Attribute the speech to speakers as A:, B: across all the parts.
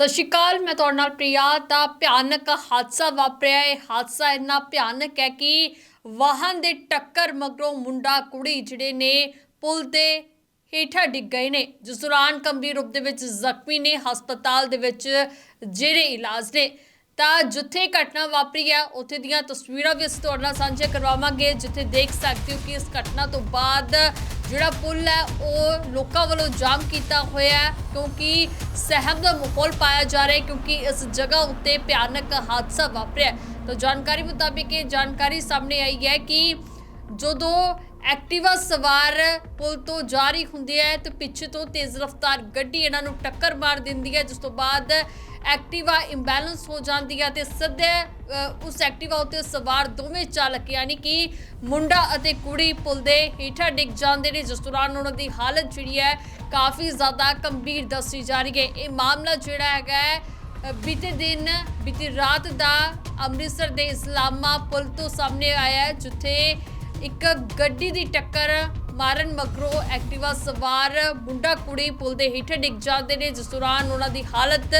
A: ਸਤਿ ਸ਼੍ਰੀ ਅਕਾਲ, ਮੈਂ ਤੁਹਾਡੇ ਨਾਲ ਪ੍ਰਿਆ। ਦਾ ਭਿਆਨਕ ਹਾਦਸਾ ਵਾਪਰਿਆ। ਹੈ ਹਾਦਸਾ ਇੰਨਾ ਭਿਆਨਕ ਹੈ ਕਿ ਵਾਹਨ ਦੇ ਟੱਕਰ ਮਗਰੋਂ ਮੁੰਡਾ, ਕੁੜੀ ਜਿਹੜੇ ਨੇ, ਪੁਲ ਦੇ ਹੇਠਾਂ ਡਿੱਗ ਗਏ ਨੇ। ਜਿਸ ਦੌਰਾਨ ਗੰਭੀਰ ਰੂਪ ਦੇ ਵਿੱਚ ਜ਼ਖਮੀ ਨੇ, ਹਸਪਤਾਲ ਦੇ ਵਿੱਚ ਜਿਹੜੇ ਇਲਾਜ ਨੇ। ਤਾਂ ਜਿੱਥੇ ਘਟਨਾ ਵਾਪਰੀ ਹੈ ਉੱਥੇ ਦੀਆਂ ਤਸਵੀਰਾਂ ਵੀ ਅਸੀਂ ਤੁਹਾਡੇ ਨਾਲ ਸਾਂਝੇ ਕਰਵਾਵਾਂਗੇ। ਜਿੱਥੇ ਦੇਖ ਸਕਦੇ ਹੋ ਕਿ ਇਸ ਘਟਨਾ ਤੋਂ ਬਾਅਦ ਜਿਹੜਾ ਪੁਲ ਹੈ, ਉਹ ਲੋਕਾਂ ਵੱਲੋਂ ਜਾਮ ਕੀਤਾ ਹੋਇਆ ਹੈ ਕਿਉਂਕਿ ਸਹਿਮ ਦਾ ਮਾਹੌਲ ਪਾਇਆ ਜਾ ਰਿਹਾ ਹੈ ਕਿਉਂਕਿ ਇਸ ਜਗ੍ਹਾ ਉੱਤੇ ਭਿਆਨਕ ਹਾਦਸਾ ਵਾਪਰਿਆ ਤਾਂ ਜਾਣਕਾਰੀ ਮੁਤਾਬਿਕ ਇਹ ਜਾਣਕਾਰੀ ਸਾਹਮਣੇ ਆਈ ਹੈ ਕਿ ਜਦੋਂ ਐਕਟਿਵਾ ਸਵਾਰ ਪੁਲ ਤੋਂ ਜਾਰੀ ਹੁੰਦੀ ਹੈ ਤੇ ਪਿੱਛੇ ਤੋਂ ਤੇਜ਼ ਰਫ਼ਤਾਰ ਗੱਡੀ ਇਹਨਾਂ ਨੂੰ ਟੱਕਰ ਮਾਰ ਦਿੰਦੀ ਹੈ, ਜਿਸ ਤੋਂ ਬਾਅਦ ਐਕਟਿਵਾ ਇੰਬੈਲੈਂਸ ਹੋ ਜਾਂਦੀ ਹੈ ਤੇ ਸਿੱਧੇ ਉਸ ਐਕਟਿਵਾ ਉੱਤੇ ਸਵਾਰ ਦੋਵੇਂ ਚਾਲਕ ਯਾਨੀ ਕਿ ਮੁੰਡਾ ਅਤੇ ਕੁੜੀ ਪੁਲ ਦੇ ਹੇਠਾਂ ਡਿੱਗ ਜਾਂਦੇ ਨੇ, ਜਿਸ ਦੌਰਾਨ ਉਹਨਾਂ ਦੀ ਹਾਲਤ ਜਿਹੜੀ ਹੈ ਕਾਫੀ ਜ਼ਿਆਦਾ ਗੰਭੀਰ ਦੱਸੀ ਜਾ ਰਹੀ ਹੈ। ਇਹ ਮਾਮਲਾ ਜਿਹੜਾ ਹੈਗਾ ਹੈ ਬੀਤੇ ਦਿਨ, ਬੀਤੀ ਰਾਤ ਦਾ ਅੰਮ੍ਰਿਤਸਰ ਦੇ ਇਸਲਾਮਾ ਪੁਲ ਤੋਂ ਸਾਹਮਣੇ ਆਇਆ ਜਿੱਥੇ ਇੱਕ ਗੱਡੀ ਦੀ ਟੱਕਰ ਮਾਰਨ ਮਗਰੋਂ ਐਕਟਿਵਾ ਸਵਾਰ ਮੁੰਡਾ ਕੁੜੀ ਪੁਲ ਦੇ ਹੇਠ ਡਿੱਗ ਜਾਂਦੇ ਨੇ। ਜਿਸ ਦੌਰਾਨ ਉਹਨਾਂ ਦੀ ਹਾਲਤ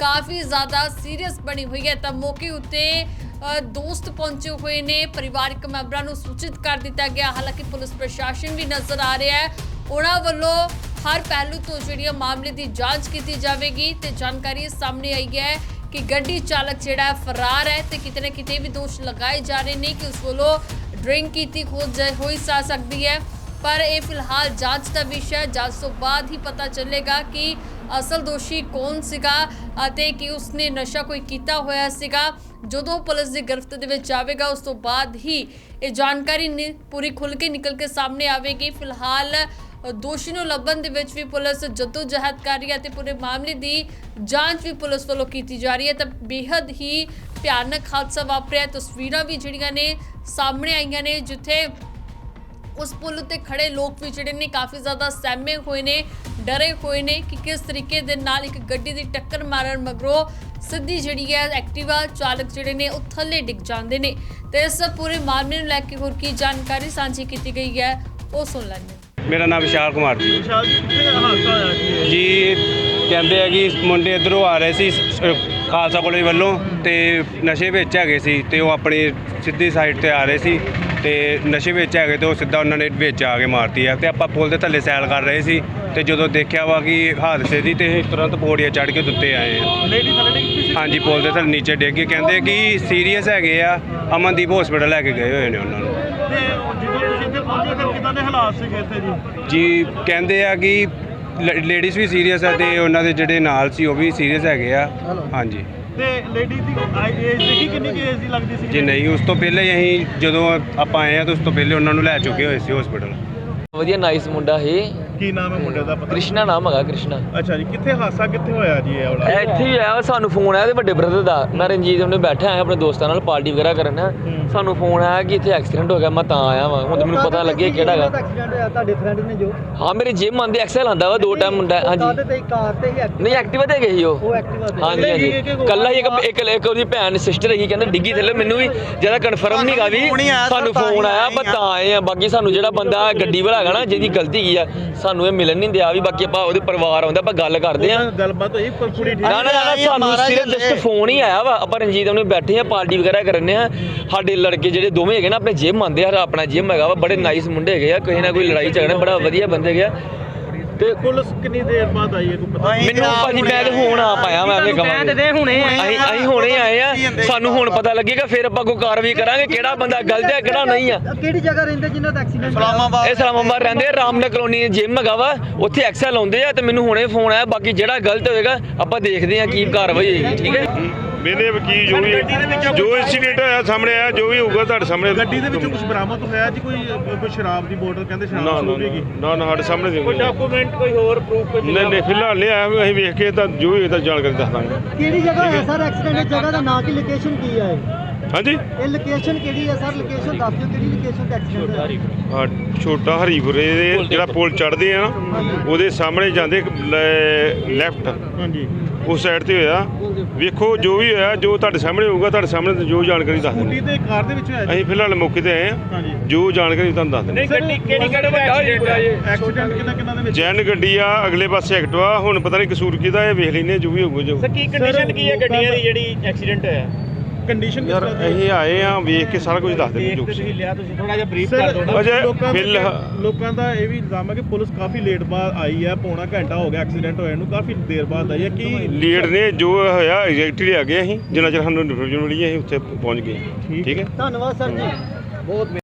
A: ਕਾਫੀ ਜ਼ਿਆਦਾ ਸੀਰੀਅਸ ਬਣੀ ਹੋਈ ਹੈ। ਤਾਂ ਮੌਕੇ ਉੱਤੇ ਦੋਸਤ ਪਹੁੰਚੇ ਹੋਏ ਨੇ। ਪਰਿਵਾਰਕ ਮੈਂਬਰਾਂ ਨੂੰ ਸੂਚਿਤ ਕਰ ਦਿੱਤਾ ਗਿਆ। ਹਾਲਾਂਕਿ ਪੁਲਿਸ ਪ੍ਰਸ਼ਾਸਨ ਵੀ ਨਜ਼ਰ ਆ ਰਿਹਾ ਹੈ। ਉਹਨਾਂ ਵੱਲੋਂ ਹਰ ਪਹਿਲੂ ਤੋਂ ਜਿਹੜੀ ਹੈ ਮਾਮਲੇ ਦੀ ਜਾਂਚ ਕੀਤੀ ਜਾਵੇਗੀ ਤੇ ਜਾਣਕਾਰੀ ਸਾਹਮਣੇ ਆਈ ਹੈ ਕਿ ਗੱਡੀ ਚਾਲਕ ਜਿਹੜਾ ਫਰਾਰ ਹੈ ਤੇ ਕਿਤੇ ਨਾ ਕਿਤੇ ਵੀ ਦੋਸ਼ ਲਗਾਏ ਜਾ ਰਹੇ ਨੇ ਕਿ ਉਸ ਵੱਲੋਂ ਡਰਿੰਕ ਕੀਤੀ ਹੋ ਜਾ- ਹੋਈ ਜਾ ਸਕਦੀ ਹੈ। ਪਰ ਇਹ ਫਿਲਹਾਲ ਜਾਂਚ ਦਾ ਵਿਸ਼ਾ ਹੈ। ਜਾਂਚ ਤੋਂ ਬਾਅਦ ਹੀ ਪਤਾ ਚੱਲੇਗਾ ਕਿ ਅਸਲ ਦੋਸ਼ੀ ਕੌਣ ਸੀਗਾ ਅਤੇ ਕਿ ਉਸਨੇ ਨਸ਼ਾ ਕੋਈ ਕੀਤਾ ਹੋਇਆ ਸੀਗਾ। ਜਦੋਂ ਪੁਲਿਸ ਦੀ ਗ੍ਰਿਫਤ ਦੇ ਵਿੱਚ ਆਵੇਗਾ, ਉਸ ਤੋਂ ਬਾਅਦ ਹੀ ਇਹ ਜਾਣਕਾਰੀ ਨਿ- ਪੂਰੀ ਖੁੱਲ ਕੇ ਨਿਕਲ ਕੇ ਸਾਹਮਣੇ ਆਵੇਗੀ। ਫਿਲਹਾਲ ਦੋਸ਼ੀ ਨੂੰ ਲੱਭਣ ਦੇ ਵਿੱਚ ਵੀ ਪੁਲਿਸ ਜਦੋਜਹਿਦ ਕਰ ਰਹੀ ਹੈ ਤੇ ਪੂਰੇ ਮਾਮਲੇ ਦੀ ਜਾਂਚ ਵੀ ਪੁਲਿਸ ਵੱਲੋਂ ਕੀਤੀ ਜਾ ਰਹੀ ਹੈ। ਤਾਂ ਬੇहद ਹੀ ਭਿਆਨਕ ਹਾਦਸਾ ਵਾਪਰਿਆ ਤਸਵੀਰਾਂ ਵੀ ਜਿਹੜੀਆਂ ਨੇ ਸਾਹਮਣੇ ਆਈਆਂ ਨੇ ਜਿੱਥੇ ਉਸ ਪੁਲ ਉੱਤੇ ਖੜੇ ਲੋਕ ਵੀ ਜਿਹੜੇ ਨੇ ਕਾਫੀ ਜ਼ਿਆਦਾ ਸਹਿਮੇ ਹੋਏ ਨੇ ਡਰੇ ਹੋਏ ਨੇ ਕਿ ਕਿਸ ਤਰੀਕੇ ਦੇ ਨਾਲ ਇੱਕ ਗੱਡੀ ਦੀ ਟੱਕਰ ਮਾਰਨ ਮਗਰੋਂ ਸਿੱਧੀ ਜਿਹੜੀ ਹੈ ਐਕਟਿਵਾ ਚਾਲਕ ਜਿਹੜੇ ਨੇ ਉਹ ਥੱਲੇ ਡਿੱਗ ਜਾਂਦੇ ਨੇ। ਤੇ ਇਸ ਪੂਰੇ ਮਾਮਲੇ ਨੂੰ ਲੈ ਕੇ ਹੋਰ ਕੀ ਜਾਣਕਾਰੀ ਸਾਂਝੀ ਕੀਤੀ ਗਈ ਹੈ ਉਹ ਸੁਣ ਲੈਂਦੇ ਹਾਂ।
B: ਮੇਰਾ ਨਾਮ ਵਿਸ਼ਾਲ ਕੁਮਾਰ ਜੀ।
C: ਵਿਸ਼ਾਲ ਜੀ ਕਿੱਥੇ ਹਾਦਸਾ ਹੋਇਆ ਜੀ?
B: ਕਹਿੰਦੇ ਆ ਕਿ ਮੁੰਡੇ ਇਧਰੋਂ ਆ ਰਹੇ ਸੀ ਖਾਲਸਾ ਕਾਲਜ ਵੱਲੋਂ ਤੇ ਨਸ਼ੇ ਵਿੱਚ ਹੈਗੇ ਸੀ ਤੇ ਉਹ ਆਪਣੀ ਸਿੱਧੀ ਸਾਈਡ ਤੇ ਆ ਰਹੇ ਸੀ ਤੇ ਨਸ਼ੇ ਵਿੱਚ ਹੈਗੇ ਤੇ ਉਹ ਸਿੱਧਾ ਉਹਨਾਂ ਨੇ ਵਿੱਚ ਆ ਕੇ ਮਾਰਤੀ ਆ ਤੇ ਆਪਾਂ ਪੁਲ ਦੇ ਥੱਲੇ ਸੈਲ ਕਰ ਰਹੇ ਸੀ ਤੇ ਜਦੋਂ ਦੇਖਿਆ ਵਾ ਕਿ ਹਾਦਸੇ ਦੀ ਤੇ ਤੁਰੰਤ ਪੌੜੀਆਂ ਚੜ੍ਹ ਕੇ ਦੁੱਤੇ ਆਏ ਆ। ਹਾਂਜੀ ਪੁਲ ਦੇ ਥੱਲੇ ਨੀਚੇ ਡਿੱਗ ਕੇ ਕਹਿੰਦੇ ਕਿ ਸੀਰੀਅਸ ਹੈਗੇ ਆ ਅਮਨਦੀਪ ਹਸਪੀਟਲ ਲੈ ਕੇ ਗਏ ਹੋਏ ਨੇ ਉਹਨਾਂ ਨੂੰ।
C: ਤੇ ਜਦੋਂ ਤੁਸੀਂ ਇੱਥੇ ਪਹੁੰਚੇ ਫਿਰ ਕਿਦਾਂ ਦੇ ਹਾਲਾਤ ਸੀਗੇ ਇੱਥੇ ਜੀ?
B: ਜੀ ਕਹਿੰਦੇ ਆ ਕਿ ਲੇਡੀਜ਼ ਵੀ ਸੀਰੀਅਸ ਆ ਤੇ ਉਹਨਾਂ ਦੇ ਜਿਹੜੇ ਨਾਲ ਸੀ ਉਹ ਵੀ ਸੀਰੀਅਸ ਹੈਗੇ ਆ। ਹਾਂਜੀ।
C: ਤੇ ਲੇਡੀ ਦੀ ਏਜ ਦੇਖੀ ਕਿੰਨੀ ਕੀ ਏਜ ਦੀ ਲੱਗਦੀ ਸੀ?
B: ਜੀ ਨਹੀਂ ਉਸ ਤੋਂ ਪਹਿਲੇ ਹੀ ਅਸੀਂ ਜਦੋਂ ਆਪਾਂ ਆਏ ਆ ਤਾਂ ਉਸ ਤੋਂ ਪਹਿਲੇ ਉਹਨਾਂ ਨੂੰ ਲੈ ਚੁੱਕੇ ਹੋਏ ਸੀ ਹਸਪੀਟਲ
D: ਵਧੀਆ ਨਾਈਸ ਮੁੰਡਾ ਹੈ
C: ਕੀ ਨਾਮ ਹੈ ਮੁੰਡੇ ਦਾ ਪਤਾ?
D: ਕ੍ਰਿਸ਼ਨਾ ਨਾਮ ਹੈਗਾ ਕ੍ਰਿਸ਼ਨਾ।
C: ਅੱਛਾ ਜੀ ਕਿੱਥੇ ਹਾਦਸਾ ਕਿੱਥੇ ਹੋਇਆ ਜੀ ਇਹ ਵਾਲਾ?
D: ਇਹ ਇੱਥੇ ਹੀ ਆਇਆ ਸਾਨੂੰ ਫੋਨ ਆਇਆ ਤੇ ਵੱਡੇ ਬ੍ਰਦਰ ਦਾ। ਮੈਂ ਰਣਜੀਤ ਉਹਨੇ ਬੈਠਾ ਆਇਆ ਆਪਣੇ ਦੋਸਤਾਂ ਨਾਲ ਪਾਰਟੀ ਵਗੈਰਾ ਕਰਨ। ਸਾਨੂੰ ਫੋਨ ਆਇਆ ਕਿ ਇੱਥੇ ਐਕਸੀਡੈਂਟ ਹੋ ਗਿਆ ਮੈਂ ਤਾਂ ਆਇਆ ਵਾਂ। ਹੁਣ ਮੈਨੂੰ ਪਤਾ ਲੱਗਿਆ ਕਿਹੜਾ ਹੈਗਾ।
E: ਐਕਸੀਡੈਂਟ ਹੋਇਆ ਤੁਹਾਡੇ ਫਰੈਂਡ ਨੇ ਜੋ।
D: ਹਾਂ ਮੇਰੇ ਜਿਮ ਆਂਦੇ ਐਕਸਲ ਆਂਦਾ ਵਾ ਦੋ ਟਾਈਮ ਮੁੰਡਾ
E: ਕਾਹਦੇ
D: ਹਾਂਜੀ।
E: ਤੇ ਕਾਰ ਤੇ ਹੀ ਐਕਟਿਵਾ
D: ਨਹੀਂ ਐਕਟਿਵਾ ਤੇ ਗਈ ਉਹ।
E: ਉਹ ਐਕਟਿਵਾ ਤੇ।
D: ਹਾਂਜੀ ਹਾਂਜੀ। ਕੱਲਾ ਹੀ ਇੱਕ ਇੱਕ ਇੱਕ ਉਹਦੀ ਭੈਣ ਸਿਸਟਰ ਹੈਗੀ ਕਹਿੰਦੇ ਡਿੱਗੀ ਥੱਲੇ ਮੈਨੂੰ ਵੀ ਜ਼ਿਆਦਾ ਕਨਫਰਮ ਨਹੀਂ ਗਾ ਵੀ ਸਾਨੂੰ ਫੋਨ ਆਇਆ ਪਰ ਤਾਂ ਆਏ ਆ। ਬਾਕੀ ਸਾਨੂੰ ਜਿਹੜਾ ਬੰਦਾ ਗੱਡੀ ਵਾਲਾ ਹੈਗਾ ਨਾ ਜਿਹਦੀ ਗਲਤੀ ਕੀ ਆ ਸਾਨੂੰ ਇਹ ਮਿਲਣ ਨਹੀਂ ਦਿਆ ਵੀ ਬਾਕੀ ਆਪਾਂ ਉਹਦੇ ਪਰਿਵਾਰ ਆਉਂਦਾ ਆਪਾਂ ਗੱਲ ਕਰਦੇ ਆ
C: ਗੱਲਬਾਤ ਹੋਈ ਪਰ ਕੁੜੀ ਠੀਕ?
D: ਨਾ ਨਾ ਨਾ ਸਾਨੂੰ ਸਿਰਫ ਜਸਟ ਫੋਨ ਹੀ ਆਇਆ ਵਾ। ਆਪਾਂ ਰਣਜੀਤ ਉਹਨੇ ਬੈਠੇ ਆ ਪਾਰਟੀ ਵਗੈਰਾ ਕਰਨੇ ਆ। ਸਾਡੇ ਲੜਕੇ ਜਿਹੜੇ ਦੋਵੇਂ ਹੈਗੇ ਨਾ ਆਪਣੇ ਜਿਮ ਆਂਦੇ ਆ ਆਪਣਾ ਜਿਮ ਹੈਗਾ ਵਾ ਬੜੇ ਨਾਈਸ ਮੁੰਡੇ ਹੈਗੇ ਆ। ਕਿਸੇ ਨਾ ਕੋਈ ਲੜਾਈ ਝਗੜਾ ਬੜਾ ਵਧੀਆ ਬੰਦੇ ਹੈਗੇ ਆ। ਤੇ
C: ਪੁਲਿਸ ਕਿੰਨੀ ਦੇਰ ਬਾਅਦ ਆਈ ਕੋਈ ਪਤਾ?
D: ਮੈਨੂੰ ਭਾਜੀ ਮੈਂ ਤੇ ਹੁਣ ਆ ਪਾਇਆ ਮੈਂ ਆਪੇ ਕਵਾਂਗੇ ਅਸੀਂ ਅਸੀਂ ਹੁਣੇ ਆਏ ਆ ਸਾਨੂੰ ਹੁਣ ਪਤਾ ਲੱਗੇਗਾ ਫਿਰ ਆਪਾਂ ਕੋਈ ਕਾਰਵਾਈ ਕਰਾਂਗੇ ਕਿਹੜਾ ਬੰਦਾ ਗਲਤ ਹੈ ਕਿਹੜਾ ਨਹੀਂ ਆ।
E: ਕਿਹੜੀ ਜਗ੍ਹਾ ਰਹਿੰਦੇ ਜਿਨ੍ਹਾਂ ਦਾ ਐਕਸੀਡੈਂਟ
D: ਇਹ ਇਸਲਾਮਾਬਾਦ ਰਹਿੰਦੇ ਆ ਰਾਮਨਗਰ ਕਲੋਨੀ ਜਿਮ ਹੈਗਾ ਵਾ ਉੱਥੇ ਐਕਸਲ ਆਉਂਦੇ ਆ ਤੇ ਮੈਨੂੰ ਹੁਣੇ ਫੋਨ ਆਇਆ ਬਾਕੀ ਜਿਹੜਾ ਗਲਤ ਹੋਏਗਾ ਆਪਾਂ ਦੇਖਦੇ ਆ ਕੀ ਕਾਰਵਾਈ ਹੋਏਗੀ ਠੀਕ ਹੈ?
F: ਮੇਰੇ ਵਕੀਲ ਜੋ ਵੀ ਜੋ ਇਨਸੀਡੈਂਟ ਹੋਇਆ ਸਾਹਮਣੇ ਆਇਆ ਜੋ ਵੀ ਹੋਊਗਾ ਤੁਹਾਡੇ ਸਾਹਮਣੇ
C: ਗੱਡੀ ਦੇ ਵਿੱਚੋਂ ਕੁਝ ਬਰਾਮਦ ਹੋਇਆ ਜੀ ਕੋਈ ਕੋਈ ਸ਼ਰਾਬ ਦੀ ਬੋਤਲ ਕਹਿੰਦੇ ਸ਼ਰਾਬ ਹੋਵੇਗੀ
F: ਨਾ ਨਾ ਸਾਡੇ ਸਾਹਮਣੇ ਨਹੀਂ ਹੋਊਗਾ।
C: ਡਾਕੂਮੈਂਟ ਕੋਈ ਹੋਰ ਪ੍ਰੂਫ ਕੋਈ
F: ਨਹੀਂ ਨਹੀਂ ਫਿਲਹਾਲ ਨਹੀਂ ਆਇਆ ਅਸੀਂ ਵੇਖ ਕੇ ਤਾਂ ਜੋ ਵੀ ਇਹਦਾ ਜਾਣਕਾਰੀ ਦੱਸ ਦਾਂਗੇ।
E: ਕਿਹੜੀ ਜਗ੍ਹਾ ਹੈ ਸਰ? ਐਕਸੀਡੈਂਟ ਜਗ੍ਹਾ ਦਾ ਨਾਂ ਕੀ ਲੋਕੇਸ਼ਨ ਕੀ ਹੈ? ਇਹ?
F: ਹਾਂਜੀ?
E: ਇਹ ਲੋਕੇਸ਼ਨ ਕਿਹੜੀ ਹੈ ਸਰ? ਲੋਕੇਸ਼ਨ ਦੱਸ ਦਿਓ ਕਿਹੜੀ ਲੋਕੇਸ਼ਨ ਤੇ ਐਕਸੀਡੈਂਟ ਹੋਇਆ?
F: ਆਹ ਛੋਟਾ ਹਰੀਪੁਰੇ ਦੇ ਜਿਹੜਾ ਪੁਲ ਚੜਦੇ ਆ ਨਾ ਉਹਦੇ ਸਾਹਮਣੇ ਜਾਂਦੇ ਲੈਫਟ
C: ਹਾਂਜੀ।
F: ਉਸ ਸਾਈਡ ਤੇ ਹੋਇਆ। ਵੇਖੋ ਜੋ ਵੀ ਹੋਇਆ ਜੋ ਤੁਹਾਡੇ ਸਾਹਮਣੇ ਹੋਊਗਾ ਤੁਹਾਡੇ ਸਾਹਮਣੇ ਜੋ ਜਾਣਕਾਰੀ ਦੱਸ ਦਿੰਦੇ।
C: ਤੇ ਕਾਰ ਦੇ ਵਿੱਚ ਹੋਇਆ
F: ਅਸੀਂ ਫਿਲਹਾਲ ਮੌਕੇ ਤੇ ਆਏ ਹਾਂ। ਜੋ ਜਾਣਕਾਰੀ ਤੁਹਾਨੂੰ ਦੱਸ ਦਿੰਦੇ।
C: ਗੱਡੀ ਕਿਹੜੀ ਕਿਹੜੀ ਐਕਸੀਡੈਂਟ ਆ ਇਹ ਐਕਸੀਡੈਂਟ ਕਿੰਨਾ ਕਿੰਨਾ ਦੇ ਵਿੱਚ?
F: ਜੈਨ ਗੱਡੀ ਆ ਅਗਲੇ ਪਾਸੇ ਐਕਟਵਾ ਹੁਣ ਪਤਾ ਨਹੀਂ ਕਸੂਰ ਕਿਹਦਾ ਇਹ ਵੇਖ ਲੈਨੇ ਜੋ ਵੀ ਹੋਊਗਾ ਜੋ।
C: ਕੀ ਕੰਡੀਸ਼ਨ ਕੀ ਹੈ ਗੱਡੀਆਂ ਦੀ ਜਿਹੜੀ ਐਕਸੀਡੈਂਟ ਹੋਇਆ? ਕੰਡੀਸ਼ਨ ਕਿਸ
F: ਯਾਰ
C: ਤਰ੍ਹਾਂ ਦੀ
F: ਅਸੀਂ ਆਏ ਆ ਵੇਖ ਕੇ ਸਾਰਾ ਕੁਝ ਦੱਸ ਦਿੰਦੇ ਜੋ ਕੁਛ।
C: ਲਿਆ ਤੁਸੀਂ ਥੋੜਾ ਜਿਹਾ ਬਰੀਫ ਕਰ ਦਿਓ ਨਾ।
F: ਅਜੇ
C: ਲੋਕਾਂ ਦਾ
F: ਫਿਲਹਾਲ-
C: ਲੋਕਾਂ ਦਾ ਇਹ ਵੀ ਇਲਜ਼ਾਮ ਹੈ ਕਿ ਪੁਲਿਸ ਕਾਫੀ ਲੇਟ ਬਾਅਦ ਆਈ ਹੈ ਪੌਣਾ ਘੰਟਾ ਹੋ ਗਿਆ ਐਕਸੀਡੈਂਟ ਹੋਇਆ ਨੂੰ ਕਾਫੀ ਦੇਰ ਬਾਅਦ ਆਈ ਹੈ। ਕੀ
F: ਲੀਡ ਨੇ ਜੋ ਹੋਇਆ ਐਗਜ਼ੈਕਟਲੀ ਆ ਗਏ ਅਸੀਂ ਜਿੰਨਾ ਚਿਰ ਸਾਨੂੰ ਇਨਫੋਰਮੇਸ਼ਨ ਮਿਲੀ ਅਸੀਂ ਉੱਥੇ ਪਹੁੰਚ ਗਏ ਠੀਕ ਹੈ?
E: ਧੰਨਵਾਦ ਸਰ ਜੀ। ਬਹੁਤ